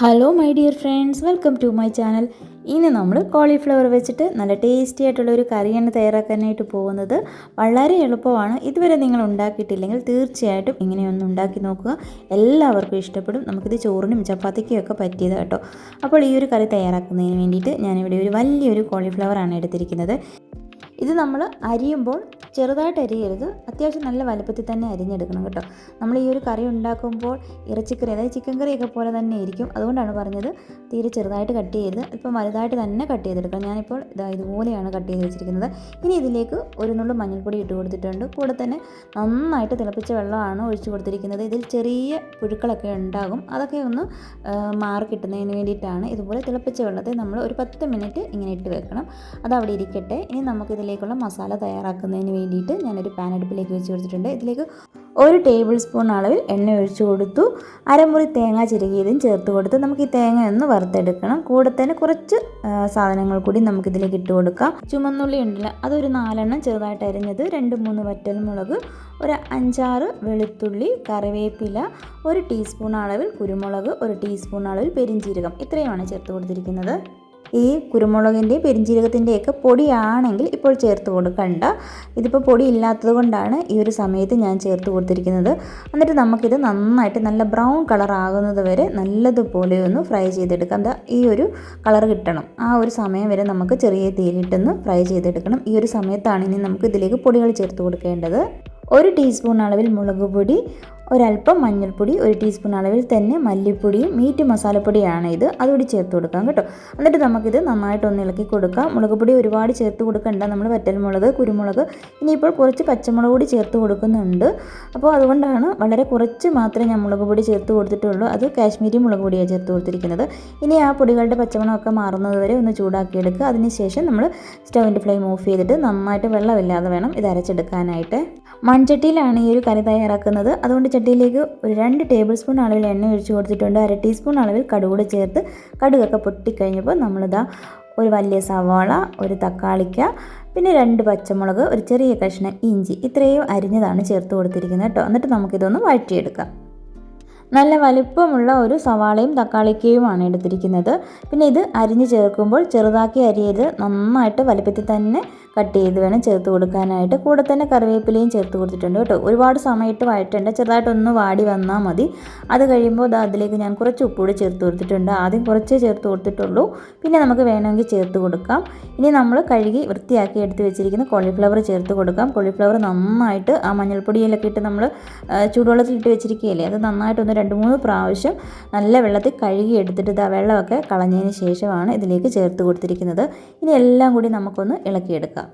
Hello my dear friends welcome to my channel ഇനി നമ്മൾ cauliflower വെച്ചിട്ട് നല്ല ടേസ്റ്റി ആയിട്ടുള്ള ഒരു കറിയാണ് തയ്യാറാക്കാനായിട്ട് പോകുന്നത്. വളരെ എളുപ്പമാണ്. ഇതുവരെ നിങ്ങൾ ഉണ്ടാക്കിയിട്ടില്ലെങ്കിൽ തീർച്ചയായിട്ടും ഇങ്ങനെയൊന്ന് ഉണ്ടാക്കി നോക്കുക. എല്ലാവർക്കും ഇഷ്ടപ്പെടും. നമുക്കിത് ചോറിനും ചപ്പാത്തിക്കും ഒക്കെ പറ്റിയത് കേട്ടോ. അപ്പോൾ ഈ ഒരു കറി തയ്യാറാക്കുന്നതിന് വേണ്ടിയിട്ട് ഞാനിവിടെ ഒരു വലിയൊരു കോളിഫ്ലവറാണ് എടുത്തിരിക്കുന്നത്. ഇത് നമ്മൾ അരിയുമ്പോൾ ചെറുതായിട്ട് അരിയരുത്. അത്യാവശ്യം നല്ല വലുപ്പത്തിൽ തന്നെ അരിഞ്ഞെടുക്കണം കേട്ടോ. നമ്മൾ ഈ ഒരു കറി ഉണ്ടാക്കുമ്പോൾ ഇറച്ചിക്കറി അതായത് ചിക്കൻ കറിയൊക്കെ പോലെ തന്നെ ഇരിക്കും അതുകൊണ്ടാണ് പറഞ്ഞത് തീരെ ചെറുതായിട്ട് കട്ട് ചെയ്ത് ഇപ്പം വലുതായിട്ട് തന്നെ കട്ട് ചെയ്തെടുക്കണം. ഞാനിപ്പോൾ ഇതാ ഇതുപോലെയാണ് കട്ട് ചെയ്ത് വെച്ചിരിക്കുന്നത്. ഇനി ഇതിലേക്ക് ഒരു നുള്ളു മഞ്ഞൾപ്പൊടി ഇട്ട് കൊടുത്തിട്ടുണ്ട്. കൂടെ തന്നെ നന്നായിട്ട് തിളപ്പിച്ച വെള്ളമാണ് ഒഴിച്ചു കൊടുത്തിരിക്കുന്നത്. ഇതിൽ ചെറിയ പുഴുക്കളൊക്കെ ഉണ്ടാകും. അതൊക്കെ ഒന്ന് മാറി കിട്ടുന്നതിന് വേണ്ടിയിട്ടാണ് ഇതുപോലെ തിളപ്പിച്ച വെള്ളത്തെ നമ്മൾ ഒരു പത്ത് മിനിറ്റ് ഇങ്ങനെ ഇട്ട് വെക്കണം. അത് അവിടെ ഇരിക്കട്ടെ. ഇനി നമുക്കിതിലേക്കുള്ള മസാല തയ്യാറാക്കുന്നതിന് വേണ്ടിയിട്ട് ഞാനൊരു പാൻ അടുപ്പിലേക്ക് വെച്ച് കൊടുത്തിട്ടുണ്ട്. ഇതിലേക്ക് ഒരു ടേബിൾ സ്പൂൺ അളവിൽ എണ്ണ ഒഴിച്ചു കൊടുത്തു. അരമുറി തേങ്ങ ചിരകിയതും ചേർത്ത് കൊടുത്ത്. നമുക്ക് ഈ തേങ്ങ ഒന്ന് വറുത്തെടുക്കണം. കൂടെ തന്നെ കുറച്ച് സാധനങ്ങൾ കൂടി നമുക്കിതിലേക്ക് ഇട്ട് കൊടുക്കാം. ചുമന്നുള്ളി ഉണ്ടല്ലോ അതൊരു നാലെണ്ണം ചെറുതായിട്ട് അരിഞ്ഞത് രണ്ട് മൂന്ന് വറ്റൽമുളക് ഒരു അഞ്ചാറ് വെളുത്തുള്ളി കറിവേപ്പില ഒരു ടീസ്പൂൺ അളവിൽ കുരുമുളക് ഒരു ടീസ്പൂൺ അളവിൽ പെരിഞ്ചീരകം. ഇത്രയുമാണ് ചേർത്ത് കൊടുത്തിരിക്കുന്നത്. ഈ കുരുമുളകിന്റെയും പെരിഞ്ജീരകത്തിന്റെയൊക്കെ പൊടിയാണെങ്കിൽ ഇപ്പോൾ ചേർത്ത് കൊടുക്കണ്ട. ഇതിപ്പോൾ പൊടി ഇല്ലാത്തത് കൊണ്ടാണ് ഈ ഒരു സമയത്ത് ഞാൻ ചേർത്ത് കൊടുത്തിരിക്കുന്നത്. എന്നിട്ട് നമുക്കിത് നന്നായിട്ട് നല്ല ബ്രൗൺ കളർ ആകുന്നത് വരെ നല്ലതുപോലെ ഒന്ന് ഫ്രൈ ചെയ്തെടുക്കാം. എന്താ ഈ ഒരു കളർ കിട്ടണം. ആ ഒരു സമയം വരെ നമുക്ക് ചെറിയ തീയിലിട്ടൊന്ന് ഫ്രൈ ചെയ്തെടുക്കണം. ഈ ഒരു സമയത്താണ് ഇനി നമുക്ക് ഇതിലേക്ക് പൊടികൾ ചേർത്ത് കൊടുക്കേണ്ടത്. ഒരു ടീസ്പൂൺ അളവിൽ മുളക് പൊടി ഒരല്പം മഞ്ഞൾപ്പൊടി ഒരു ടീസ്പൂൺ അളവിൽ തന്നെ മല്ലിപ്പൊടിയും മീറ്റ് മസാലപ്പൊടിയാണ് ഇത്. അതുകൂടി ചേർത്ത് കൊടുക്കാം കേട്ടോ. എന്നിട്ട് നമുക്കിത് നന്നായിട്ടൊന്ന് ഇളക്കി കൊടുക്കാം. മുളകുപൊടി ഒരുപാട് ചേർത്ത് കൊടുക്കണ്ട. നമ്മൾ വറ്റൽമുളക് കുരുമുളക് ഇനിയിപ്പോൾ കുറച്ച് പച്ചമുളക് കൂടി ചേർത്ത് കൊടുക്കുന്നുണ്ട്. അപ്പോൾ അതുകൊണ്ടാണ് വളരെ കുറച്ച് മാത്രമേ ഞാൻ മുളക് പൊടി ചേർത്ത് കൊടുത്തിട്ടുള്ളൂ. അത് കാശ്മീരി മുളക് പൊടിയാണ് ചേർത്ത് കൊടുത്തിരിക്കുന്നത്. ഇനി ആ പൊടികളുടെ പച്ചമണമൊക്കെ മാറുന്നത് വരെ ഒന്ന് ചൂടാക്കിയെടുക്കുക. അതിനുശേഷം നമ്മൾ സ്റ്റൗവിന്റെ ഫ്ലെയിം ഓഫ് ചെയ്തിട്ട് നന്നായിട്ട് വെള്ളമില്ലാതെ വേണം ഇത് അരച്ചെടുക്കാനായിട്ട്. മൺചട്ടിയിലാണ് ഈ ഒരു കറി തയ്യാറാക്കുന്നത്. അതുകൊണ്ട് ചട്ടിയിലേക്ക് ഒരു രണ്ട് ടേബിൾ സ്പൂൺ അളവിൽ എണ്ണ ഒഴിച്ച് കൊടുത്തിട്ടുണ്ട്. അര ടീസ്പൂൺ അളവിൽ കടുകൂടെ ചേർത്ത് കടുകൊക്കെ പൊട്ടിക്കഴിഞ്ഞപ്പോൾ നമ്മളിതാ ഒരു വലിയ സവാള ഒരു തക്കാളിക്ക പിന്നെ രണ്ട് പച്ചമുളക് ഒരു ചെറിയ കഷ്ണം ഇഞ്ചി ഇത്രയും അരിഞ്ഞതാണ് ചേർത്ത് കൊടുത്തിരിക്കുന്നത് കേട്ടോ. എന്നിട്ട് നമുക്കിതൊന്ന് വഴറ്റിയെടുക്കാം. നല്ല വലിപ്പമുള്ള ഒരു സവാളയും തക്കാളിക്കയുമാണ് എടുത്തിരിക്കുന്നത്. പിന്നെ ഇത് അരിഞ്ഞ് ചേർക്കുമ്പോൾ ചെറുതാക്കി അരിയത് നന്നായിട്ട് വലിപ്പത്തിൽ തന്നെ കട്ട് ചെയ്ത് വേണം ചേർത്ത് കൊടുക്കാനായിട്ട്. കൂടെ തന്നെ കറിവേപ്പിലയും ചേർത്ത് കൊടുത്തിട്ടുണ്ട് കേട്ടോ. ഒരുപാട് സമയത്ത് വഴറ്റേണ്ട. ചെറുതായിട്ടൊന്ന് വാടി വന്നാൽ മതി. അത് കഴിയുമ്പോൾ അതിലേക്ക് ഞാൻ കുറച്ച് ഉപ്പുകൂടി ചേർത്ത് കൊടുത്തിട്ടുണ്ട്. ആദ്യം കുറച്ച് ചേർത്ത് കൊടുത്തിട്ടുള്ളൂ. പിന്നെ നമുക്ക് വേണമെങ്കിൽ ചേർത്ത് കൊടുക്കാം. ഇനി നമ്മൾ കഴുകി വൃത്തിയാക്കി എടുത്ത് വെച്ചിരിക്കുന്ന കോളിഫ്ലവർ ചേർത്ത് കൊടുക്കാം. കോളിഫ്ലവർ നന്നായിട്ട് ആ മഞ്ഞൾപ്പൊടിയിലൊക്കെ ഇട്ട് നമ്മൾ ചൂടുവെള്ളത്തിൽ ഇട്ട് വെച്ചിരിക്കുകയല്ലേ? അത് നന്നായിട്ടൊന്ന് രണ്ട് മൂന്ന് പ്രാവശ്യം നല്ല വെള്ളത്തിൽ കഴുകി എടുത്തിട്ട് ആ വെള്ളമൊക്കെ കളഞ്ഞതിന് ശേഷമാണ് ഇതിലേക്ക് ചേർത്ത് കൊടുത്തിരിക്കുന്നത്. ഇനി എല്ലാം കൂടി നമുക്കൊന്ന് ഇളക്കിയെടുക്കാം.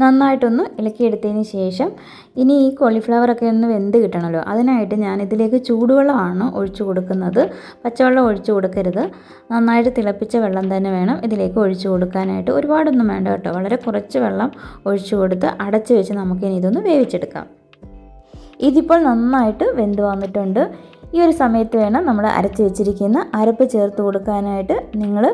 നന്നായിട്ടൊന്ന് ഇളക്കിയെടുത്തതിന് ശേഷം ഇനി ഈ കോളിഫ്ലവറൊക്കെ ഒന്ന് വെന്ത് കിട്ടണമല്ലോ. അതിനായിട്ട് ഞാൻ ഇതിലേക്ക് ചൂടുവെള്ളമാണ് ഒഴിച്ചു കൊടുക്കുന്നത്. പച്ചവെള്ളം ഒഴിച്ചു കൊടുക്കരുത്. നന്നായിട്ട് തിളപ്പിച്ച വെള്ളം തന്നെ വേണം ഇതിലേക്ക് ഒഴിച്ചു കൊടുക്കാനായിട്ട്. ഒരുപാടൊന്നും വേണ്ട കേട്ടോ. വളരെ കുറച്ച് വെള്ളം ഒഴിച്ചു കൊടുത്ത് അടച്ചു വെച്ച് നമുക്കിനി ഇതൊന്ന് വേവിച്ചെടുക്കാം. ഇതിപ്പോൾ നന്നായിട്ട് വെന്ത് വന്നിട്ടുണ്ട്. ഈ ഒരു സമയത്ത് വേണം നമ്മൾ അരച്ച് വെച്ചിരിക്കുന്ന അരപ്പ് ചേർത്ത് കൊടുക്കാനായിട്ട് നിങ്ങൾ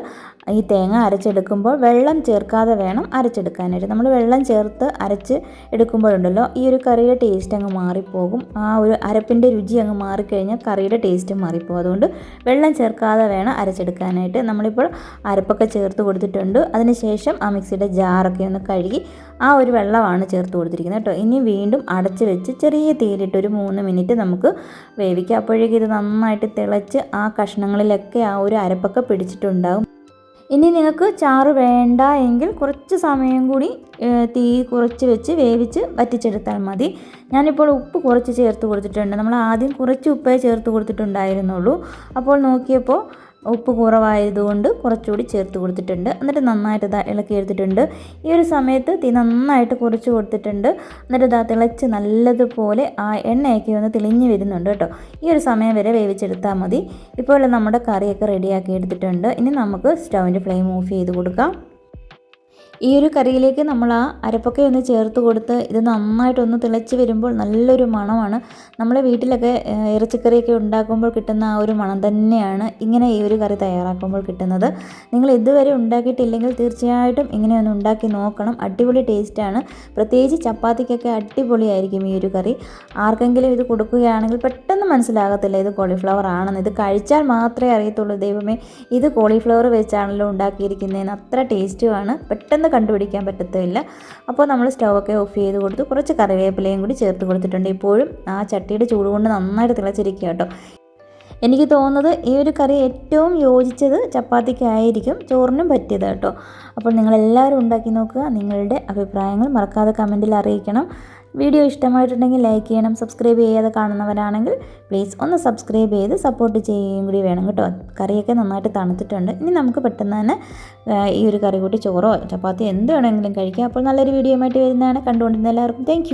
ഈ തേങ്ങ അരച്ചെടുക്കുമ്പോൾ വെള്ളം ചേർക്കാതെ വേണം അരച്ചെടുക്കാനായിട്ട്. നമ്മൾ വെള്ളം ചേർത്ത് അരച്ച് എടുക്കുമ്പോഴുണ്ടല്ലോ ഈ ഒരു കറിയുടെ ടേസ്റ്റ് അങ്ങ് മാറിപ്പോകും. ആ ഒരു അരപ്പിന്റെ രുചി അങ്ങ് മാറിക്കഴിഞ്ഞാൽ കറിയുടെ ടേസ്റ്റ് മാറിപ്പോകും. അതുകൊണ്ട് വെള്ളം ചേർക്കാതെ വേണം അരച്ചെടുക്കാനായിട്ട്. നമ്മളിപ്പോൾ അരപ്പൊക്കെ ചേർത്ത് കൊടുത്തിട്ടുണ്ട്. അതിനുശേഷം ആ മിക്സിയുടെ ജാറൊക്കെ ഒന്ന് കഴുകി ആ ഒരു വെള്ളമാണ് ചേർത്ത് കൊടുത്തിരിക്കുന്നത് കേട്ടോ. ഇനി വീണ്ടും അടച്ച് വെച്ച് ചെറിയ തീയിലിട്ട് ഒരു മൂന്ന് മിനിറ്റ് നമുക്ക് വേവിക്കാം. അപ്പോഴേക്കും ഇത് നന്നായിട്ട് തിളച്ച് ആ കഷ്ണങ്ങളിലൊക്കെ ആ ഒരു അരപ്പൊക്കെ പിടിച്ചിട്ടുണ്ടാകും ഇനി നിങ്ങൾക്ക് ചാറ് വേണ്ട എങ്കിൽ കുറച്ച് സമയം കൂടി തീ കുറച്ച് വെച്ച് വേവിച്ച് വറ്റിച്ചെടുത്താൽ മതി. ഞാനിപ്പോൾ ഉപ്പ് കുറച്ച് ചേർത്ത് കൊടുത്തിട്ടുണ്ട്. നമ്മൾ ആദ്യം കുറച്ച് ഉപ്പേ ചേർത്ത് കൊടുത്തിട്ടുണ്ടായിരുന്നുള്ളൂ. അപ്പോൾ നോക്കിയപ്പോൾ ഉപ്പ് കുറവായതുകൊണ്ട് കുറച്ചുകൂടി ചേർത്ത് കൊടുത്തിട്ടുണ്ട്. എന്നിട്ട് നന്നായിട്ട് ഇതാ ഇളക്കി എടുത്തിട്ടുണ്ട്. ഈ ഒരു സമയത്ത് തീ നന്നായിട്ട് കുറച്ച് കൊടുത്തിട്ടുണ്ട്. എന്നിട്ട് ഇതാ തിളച്ച് നല്ലതുപോലെ ആ എണ്ണയൊക്കെ ഒന്ന് തെളിഞ്ഞ് വരുന്നുണ്ട് കേട്ടോ. ഈ ഒരു സമയം വരെ വേവിച്ചെടുത്താൽ മതി. ഇപ്പോൾ നമ്മുടെ കറിയൊക്കെ റെഡിയാക്കി എടുത്തിട്ടുണ്ട്. ഇനി നമുക്ക് സ്റ്റൗവിന്റെ ഫ്ലെയിം ഓഫ് ചെയ്ത് കൊടുക്കാം. ഈ ഒരു കറിയിലേക്ക് നമ്മൾ ആ അരപ്പൊക്കെ ഒന്ന് ചേർത്ത് കൊടുത്ത് ഇത് നന്നായിട്ടൊന്ന് തിളച്ച് വരുമ്പോൾ നല്ലൊരു മണമാണ്. നമ്മളെ വീട്ടിലൊക്കെ ഇറച്ചിക്കറിയൊക്കെ ഉണ്ടാക്കുമ്പോൾ കിട്ടുന്ന ആ ഒരു മണം തന്നെയാണ് ഇങ്ങനെ ഈ ഒരു കറി തയ്യാറാക്കുമ്പോൾ കിട്ടുന്നത്. നിങ്ങൾ ഇതുവരെ ഉണ്ടാക്കിയിട്ടില്ലെങ്കിൽ തീർച്ചയായിട്ടും ഇങ്ങനെ ഒന്ന് ഉണ്ടാക്കി നോക്കണം. അടിപൊളി ടേസ്റ്റാണ്. പ്രത്യേകിച്ച് ചപ്പാത്തിക്കൊക്കെ അടിപൊളിയായിരിക്കും ഈ ഒരു കറി. ആർക്കെങ്കിലും ഇത് കൊടുക്കുകയാണെങ്കിൽ പെട്ടെന്ന് മനസ്സിലാകത്തില്ല ഇത് കോളിഫ്ലവർ ആണെന്ന്. ഇത് കഴിച്ചാൽ മാത്രമേ അറിയത്തുള്ളൂ. ദൈവമേ ഇത് കോളിഫ്ലവർ വെച്ചാണല്ലോ ഉണ്ടാക്കിയിരിക്കുന്നതെന്ന്. അത്ര ടേസ്റ്റുമാണ്. പെട്ടെന്ന് കണ്ടുപിടിക്കാൻ പറ്റത്തില്ല. അപ്പോൾ നമ്മൾ സ്റ്റൗവൊക്കെ ഓഫ് ചെയ്ത് കൊടുത്ത് കുറച്ച് കറിവേപ്പിലയും കൂടി ചേർത്ത് കൊടുത്തിട്ടുണ്ട്. ഇപ്പോഴും ആ ചട്ടിയുടെ ചൂട് കൊണ്ട് നന്നായിട്ട് തിളച്ചിരിക്കുക കേട്ടോ. എനിക്ക് തോന്നുന്നത് ഈ ഒരു കറി ഏറ്റവും യോജിച്ചത് ചപ്പാത്തിക്കായിരിക്കും. ചോറിനും പറ്റിയത് കേട്ടോ. അപ്പോൾ നിങ്ങളെല്ലാവരും ഉണ്ടാക്കി നോക്കുക. നിങ്ങളുടെ അഭിപ്രായങ്ങൾ മറക്കാതെ കമന്റിൽ അറിയിക്കണം. വീഡിയോ ഇഷ്ടമായിട്ടുണ്ടെങ്കിൽ ലൈക്ക് ചെയ്യണം സബ്സ്ക്രൈബ് ചെയ്യാതെ കാണുന്നവരാണെങ്കിൽ പ്ലീസ് ഒന്ന് സബ്സ്ക്രൈബ് ചെയ്ത് സപ്പോർട്ട് ചെയ്യുകയും കൂടി വേണം കേട്ടോ. കറിയൊക്കെ നന്നായിട്ട് തണുത്തിട്ടുണ്ട്. ഇനി നമുക്ക് പെട്ടെന്ന് തന്നെ ഈ ഒരു കറി കൂട്ടി ചോറോ ചപ്പാത്തി എന്ത് വേണമെങ്കിലും കഴിക്കാം. അപ്പോൾ നല്ലൊരു വീഡിയോ ആയിട്ട് വരുന്നതാണ്. കണ്ടുകൊണ്ടിരുന്ന എല്ലാവർക്കും താങ്ക്